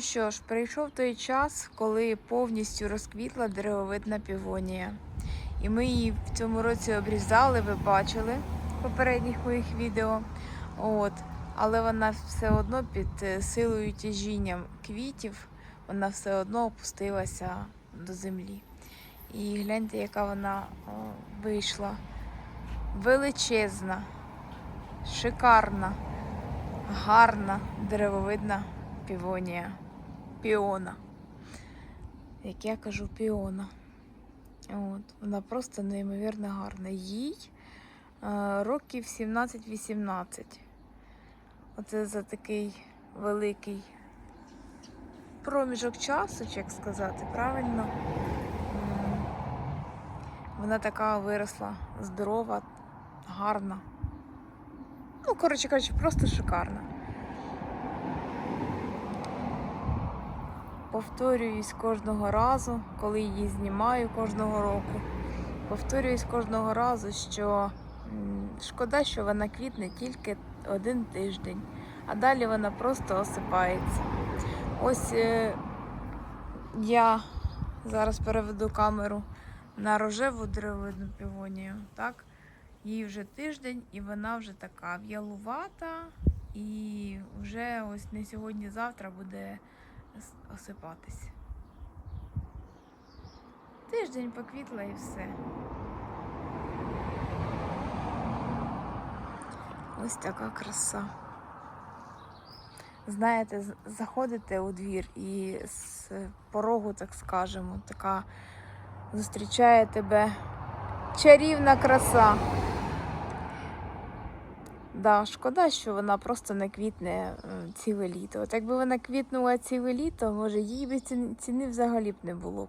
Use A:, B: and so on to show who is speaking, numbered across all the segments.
A: Ну що ж, прийшов той час, коли повністю розквітла деревовидна півонія. І ми її в цьому році обрізали, ви бачили в попередніх моїх відео. От. Але вона все одно під е, силою тяжінням квітів, вона все одно опустилася до землі. І гляньте, яка вона вийшла. Величезна, шикарна, гарна деревовидна півонія. Піона. Як я кажу, піона. От, вона просто неймовірно гарна. Їй е, років 17-18. Оце за такий великий проміжок часу, як сказати, правильно. Вона така виросла, здорова, гарна. Ну, коротше кажучи, просто шикарна. Повторююсь кожного разу, коли її знімаю кожного року. Повторююсь кожного разу, що шкода, що вона квітне тільки один тиждень, а далі вона просто осипається. Ось е, я зараз переведу камеру на рожеву деревидну півонію. Так? Їй вже тиждень, і вона вже така в'ялувата, і вже ось не сьогодні-завтра буде осипатись. Тиждень поквітла і все. Ось така краса. Знаєте, заходите у двір і з порогу, так скажемо, така зустрічає тебе чарівна краса. Да, шкода, що вона просто не квітне е, ціле літо. От якби вона квітнула ціле літо, може їй би ціни, взагалі б не було б.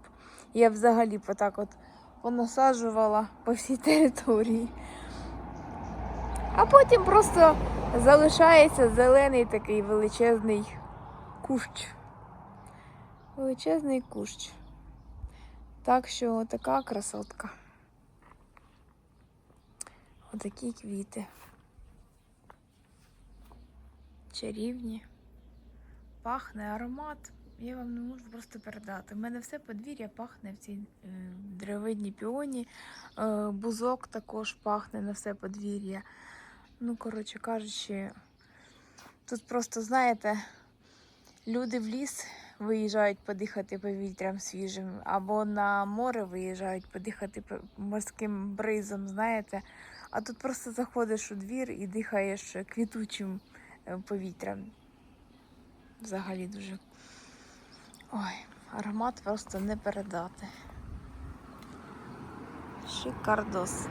A: Я взагалі б отак от понасаджувала по всій території. А потім просто залишається зелений такий величезний кущ. Величезний кущ. Так що така красотка. Отакі квіти. Чарівні. Пахне аромат. Я вам не можу просто передати. У мене все подвір'я пахне в цій е, деревидній піоні. Е, бузок також пахне на все подвір'я. Ну, коротше кажучи, тут просто, знаєте, люди в ліс виїжджають подихати повітрям свіжим, або на море виїжджають подихати морським бризом, знаєте. А тут просто заходиш у двір і дихаєш квітучим е, повітрям. Взагалі дуже. Ой, аромат просто не передати. Шикардос.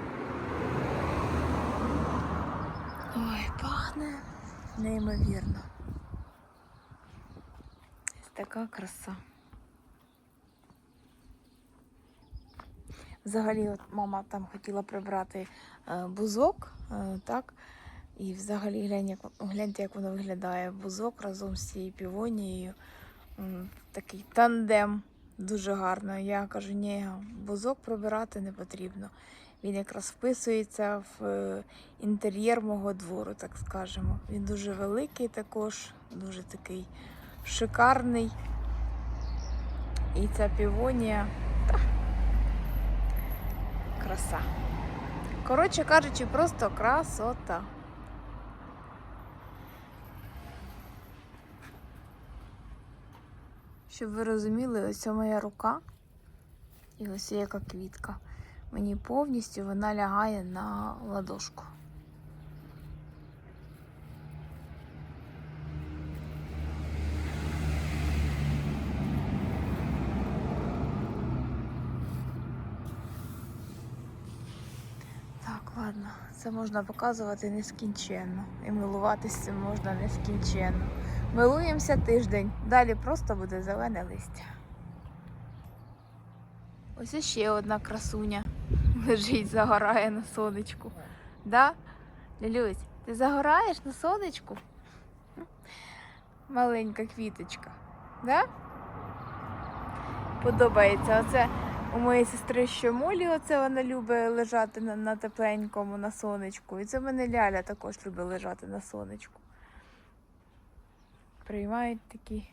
A: Ой, пахне неймовірно. Ось така краса. Взагалі, от мама там хотіла прибрати е, бузок, е, так? І взагалі глянь, як, гляньте, як воно виглядає. Бузок разом з цією півонією. Такий тандем дуже гарно. Я кажу, ні, бузок прибирати не потрібно. Він якраз вписується в е, інтер'єр мого двору, так скажемо. Він дуже великий також, дуже такий шикарний. І ця півонія. Та, краса. Коротше кажучи, просто красота. Щоб ви розуміли, ось моя рука і ось яка квітка. Мені повністю вона лягає на ладошку. Так, ладно, це можна показувати нескінченно. І милуватися цим можна нескінченно. Милуємося тиждень, далі просто буде зелене листя. Ось іще одна красуня лежить, загорає на сонечку. Да? Лілюсь, ти загораєш на сонечку? Маленька квіточка. Да? Подобається. Оце у моєї сестри ще молі, оце вона любить лежати на, на тепленькому, на сонечку. І це в мене Ляля також любить лежати на сонечку. Приймають такі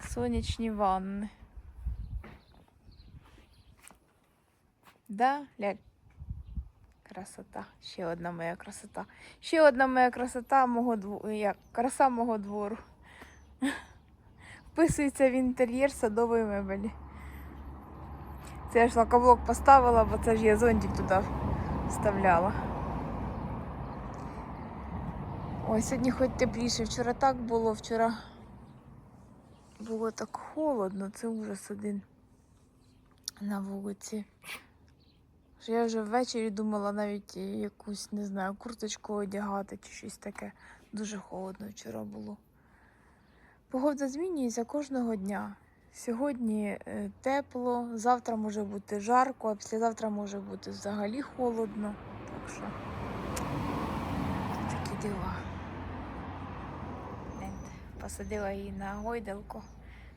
A: Сонячні ванни. Да, ляль? Красота. Ще одна моя красота. Ще одна моя красота мого двору. Як? Краса мого двору. Вписується в інтер'єр садової мебелі. Це я ж лакоблок поставила, бо це ж я зонтик туди вставляла. Ой, сьогодні хоч тепліше. Вчора так було, вчора було так холодно, це ужас один на вулиці. Що я вже ввечері думала навіть якусь, не знаю, курточку одягати чи щось таке. Дуже холодно вчора було. Погода змінюється кожного дня. Сьогодні е, тепло, завтра може бути жарко, а післязавтра може бути взагалі холодно. Так що такі діла. Посадила її на гойдалку.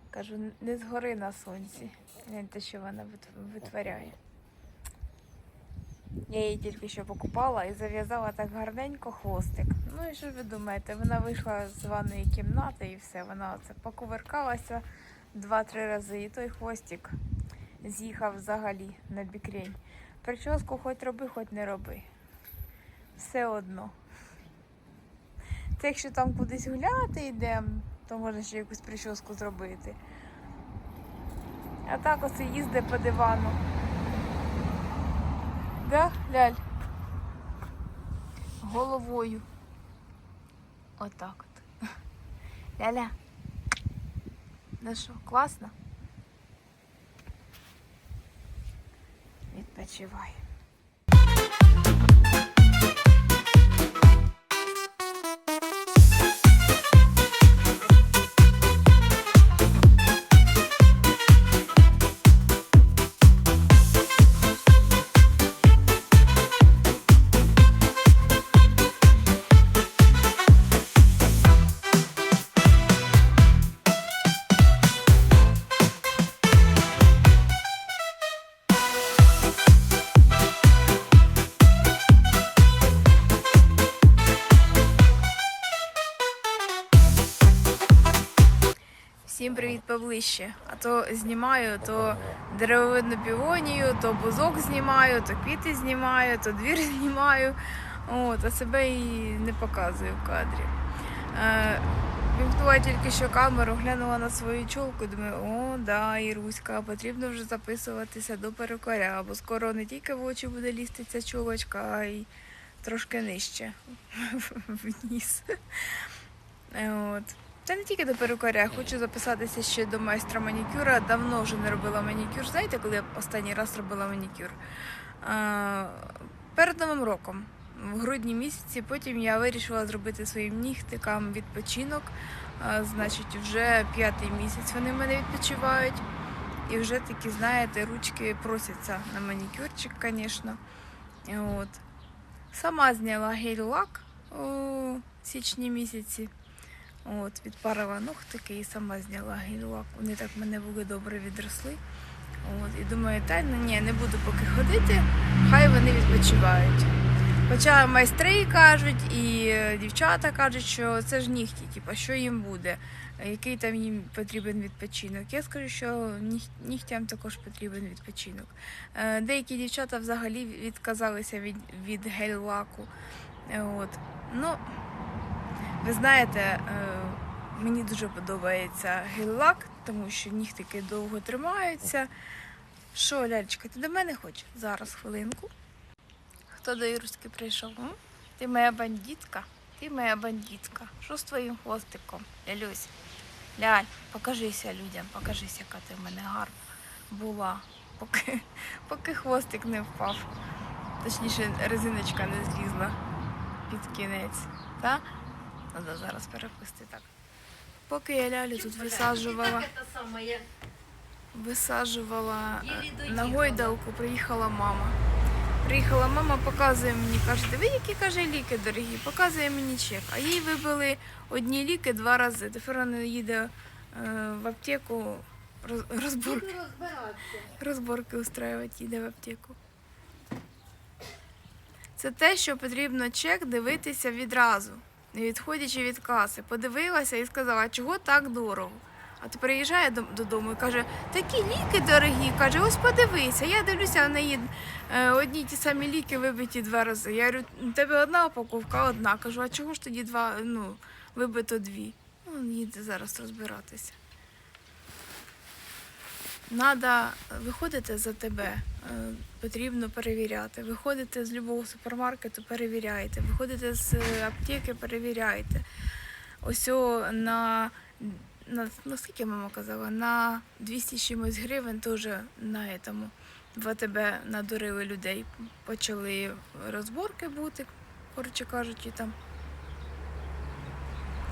A: Кажу, не згори на сонці. Гляньте, що вона витворяє. Я її тільки що покупала і зав'язала так гарненько хвостик. Ну і що ви думаєте? Вона вийшла з ванної кімнати і все. Вона оце покувиркалася два-три рази, і той хвостик з'їхав взагалі на бікрень. Прическу хоч роби, хоч не роби. Все одно. Це якщо там кудись гуляти йдемо, то можна ще якусь прическу зробити. А так оце їздить по дивану. Да, ляль? Головою. Отак от. Ляля. Ну що, класно? Відпочивай. Привіт поближче. А то знімаю, то деревовидну півонію, то бузок знімаю, то квіти знімаю, то двір знімаю. От, а себе і не показую в кадрі. Е, Вімкнула тільки що камеру, глянула на свою чолку і думаю, о, да, Іруська, потрібно вже записуватися до перукаря, бо скоро не тільки в очі буде лізти ця чолочка, а й трошки нижче вниз. Е, От. Та не тільки до перукаря, хочу записатися ще до майстра манікюра. Давно вже не робила манікюр. Знаєте, коли я останній раз робила манікюр? Перед Новим роком, в грудні місяці, потім я вирішила зробити своїм нігтикам відпочинок. Значить, вже п'ятий місяць вони в мене відпочивають. І вже такі, знаєте, ручки просяться на манікюрчик, звісно. Сама зняла гель-лак у січні місяці. От, відпарила ногтики і сама зняла гель-лак. Вони так мене були добре відросли. От, і думаю, та ну ні, не буду поки ходити, хай вони відпочивають. Хоча майстри кажуть і дівчата кажуть, що це ж нігті, типу, що їм буде, який там їм потрібен відпочинок. Я скажу, що нігтям також потрібен відпочинок. Е, Деякі дівчата взагалі відказалися від, від гель-лаку. От. Ну, ви знаєте, е, мені дуже подобається гель-лак, тому що нігтики довго тримаються. Що, лялечка, ти до мене хочеш? Зараз хвилинку. Хто до Іруськи прийшов? М? Ти моя бандитка? Ти моя бандитка. Що з твоїм хвостиком? Лялюсь. Ляль, покажися людям, покажись, яка ти в мене гарна була, поки, поки хвостик не впав. Точніше, резиночка не злізла під кінець. Та? Треба зараз перепусти так. Поки я лялю тут висаджувала, висаджувала е, на гойдалку, приїхала мама. Приїхала мама, показує мені, каже, диви, які каже ліки дорогі, показує мені чек. А їй вибили одні ліки два рази. Тепер вона їде е, в аптеку розборки, розборки устраювати, їде в аптеку. Це те, що потрібно чек дивитися відразу, не відходячи від каси. Подивилася і сказала, чого так дорого. А то приїжджає додому і каже, такі ліки дорогі. Каже, ось подивися. Я дивлюся, в неї одні ті самі ліки вибиті два рази. Я говорю, у тебе одна упаковка, одна. Кажу, а чого ж тоді два, ну, вибито дві? Ну, їде зараз розбиратися. Надо виходити за тебе, е, потрібно перевіряти. Виходите з любого супермаркету, перевіряйте. Виходите з е, аптеки, перевіряйте. Ось на, на, на скільки мама казала? На 200 чимось гривень теж на этому в АТБ надурили людей. Почали розборки бути, коротше кажучи, там.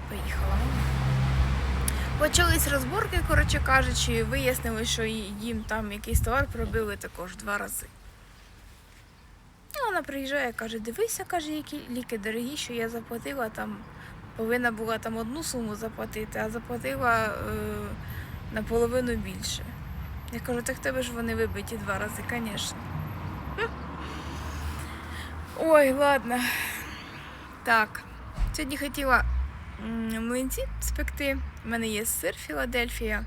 A: Поїхала. Почались розборки, коротше кажучи, вияснили, що їм там якийсь товар пробили також два рази. Ну, вона приїжджає, каже, дивися, каже, які ліки дорогі, що я заплатила там, повинна була там одну суму заплатити, а заплатила е, наполовину більше. Я кажу, так тебе ж вони вибиті два рази, звісно. Ой, ладно. Так, сьогодні хотіла млинці спекти. У мене є сир Філадельфія.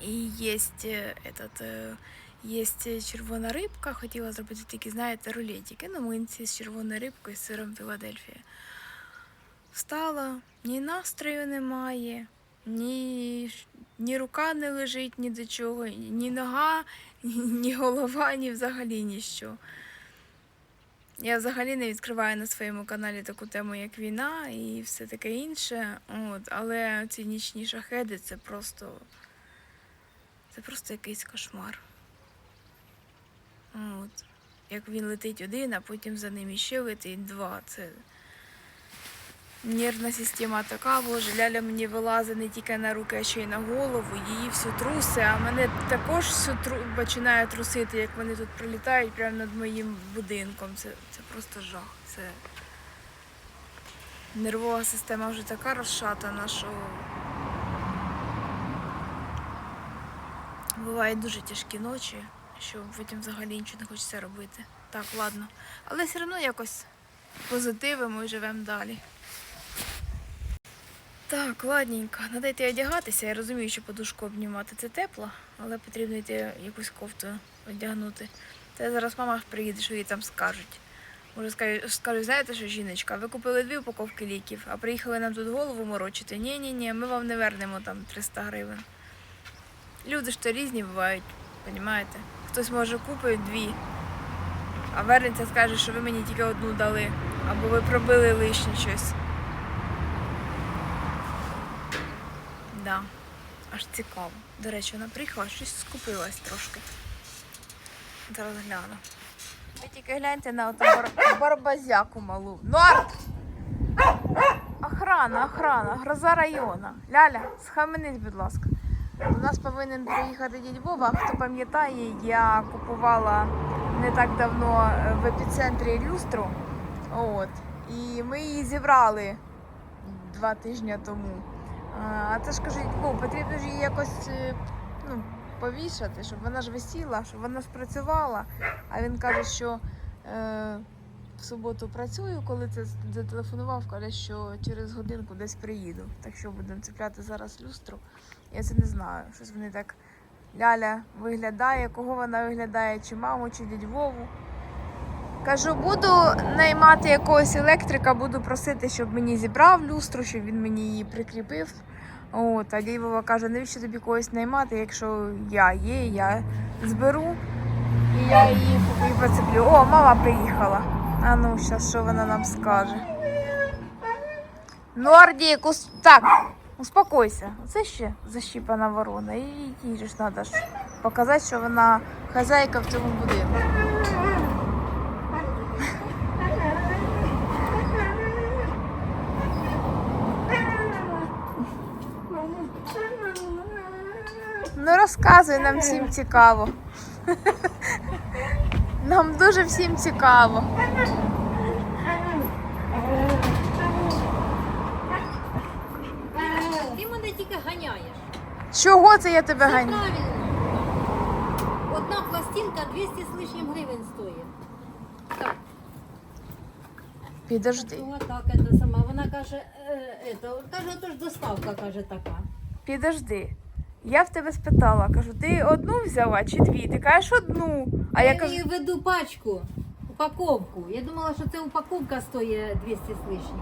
A: І є этот, е, є червона рибка. Хотіла зробити такі, знаєте, рулетики. Ну, млинці з червоною рибкою, з сиром Філадельфія. Встала, ні настрою немає, ні, ні рука не лежить ні до чого, ні нога, ні голова, ні взагалі ніщо. Я взагалі не відкриваю на своєму каналі таку тему, як війна і все таке інше. От, але ці нічні шахеди це просто. Це просто якийсь кошмар. От. Як він летить один, а потім за ним іще летить два. Це нервна система така, боже, ляля мені вилазить не тільки на руки, а ще й на голову, її всю труси, а мене також всю тру... починає трусити, як вони тут пролітають прямо над моїм будинком. Це, це просто жах. Це... Нервова система вже така розшатана, що бувають дуже тяжкі ночі, що потім взагалі нічого не хочеться робити. Так, ладно. Але все одно якось позитивимо і живемо далі. Так, ладненько, треба йти одягатися. Я розумію, що подушку обнімати це тепло, але потрібно йти якусь кофту одягнути. Та зараз мама приїде, що їй там скажуть. Може скажуть, знаєте що, жіночка, ви купили дві упаковки ліків, а приїхали нам тут голову морочити. Ні, ні, ні, ми вам не вернемо там 300 гривень. Люди ж то різні бувають, розумієте? Хтось може купить дві, а вернеться скаже, що ви мені тільки одну дали, або ви пробили лишнє щось. Да, аж цікаво. До речі, вона приїхала, щось скупилась трошки. Зараз гляну. Ви тільки гляньте на барбазяку малу. Норд! Охрана, охрана, гроза району. Ляля, схаменись, будь ласка. До нас повинен приїхати дідь Вова. Хто пам'ятає, я купувала не так давно е, в епіцентрі люстру. От. І ми її зібрали два тижні тому. А це ж кажуть, Вов, потрібно ж її якось е, ну, повішати, щоб вона ж висіла, щоб вона спрацювала. А він каже, що е, в суботу працюю, коли це зателефонував, каже, що через годинку десь приїду. Так що будемо цепляти зараз люстру. Я це не знаю. Щось вони так Ляля виглядає, кого вона виглядає, чи маму, чи дядь Вову. Кажу, буду наймати якогось електрика, буду просити, щоб мені зібрав люстру, щоб він мені її прикріпив. От, а дядь Вова каже, навіщо тобі когось наймати, якщо я є, я зберу і я її поцеплю. О, мама приїхала. А ну, зараз що вона нам скаже. Нордік, ус... так, успокойся. Це ще защіпана ворона. І їй ж треба показати, що вона хазяйка в цьому будинку. Розказуй, нам всім цікаво. Нам дуже всім цікаво.
B: Ти мене тільки ганяєш.
A: Чого це я тебе
B: Це правильно. Одна пластинка 200 з лишнім гривень стоїть. Так,
A: Підожди.
B: ну, так, це сама. Вона каже, е, ето, каже, то ж доставка, каже така.
A: Підожди. Я в тебе спитала, кажу, ти одну взяла чи дві? Ти кажеш одну. А я кажу,
B: їй веду пачку, упаковку. Я думала, що це упаковка стоїть 200 з лишнім.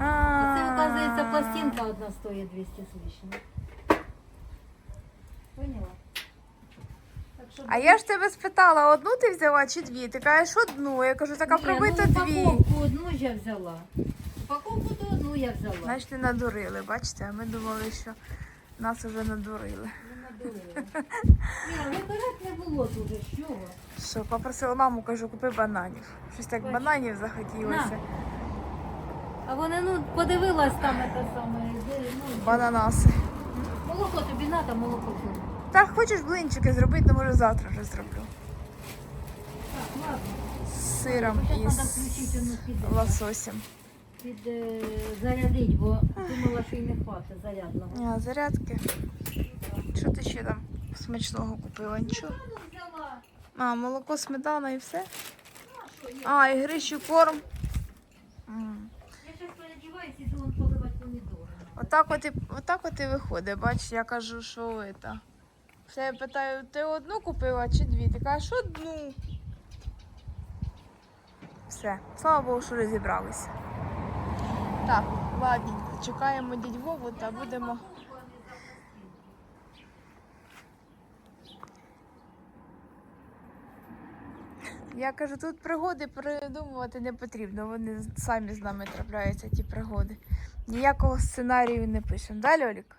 B: А це, оказується, пластинка одна стоїть 200 з лишнім. Поняла? Так що
A: А я ж тебе спитала, одну ти взяла чи дві? Ти кажеш одну. Я кажу, така
B: Ні,
A: пробито
B: ну,
A: дві.
B: Упаковку одну я взяла. Упаковку то одну я взяла.
A: Значить, не надурили, бачите, а ми думали, що нас уже надурили.
B: Вибирати не було дуже, чого?
A: Що, попросила маму, кажу, купи бананів. Щось так
B: Бачу.
A: бананів захотілося.
B: А вони, ну, подивилась там те саме, де, ну,
A: Бананаси.
B: молоко тобі надо, молоко тобі.
A: Так, хочеш блинчики зробити, то може завтра вже зроблю.
B: Так, ладно.
A: З сиром
B: Хоча
A: і
B: треба включити
A: з лососем.
B: Під е, зарядить, бо думала, що й не хватить зарядного.
A: А, зарядки. Що ти ще там смачного купила? Нічого. А, молоко, сметана і все.
B: А?
A: І грищий корм. Отак от і, отак от і виходить. Бач, я кажу, що це. Все, я питаю, ти одну купила чи дві? Ти кажеш одну. Все, слава Богу, що розібралися. Так, ладненько, чекаємо дядь Вову та будемо. Я кажу, тут пригоди придумувати не потрібно. Вони самі з нами трапляються, ті пригоди. Ніякого сценарію не пишемо. Да, Льолік?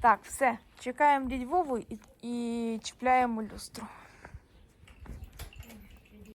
A: Так, все. Чекаємо дядь Вову і, і чіпляємо люстру.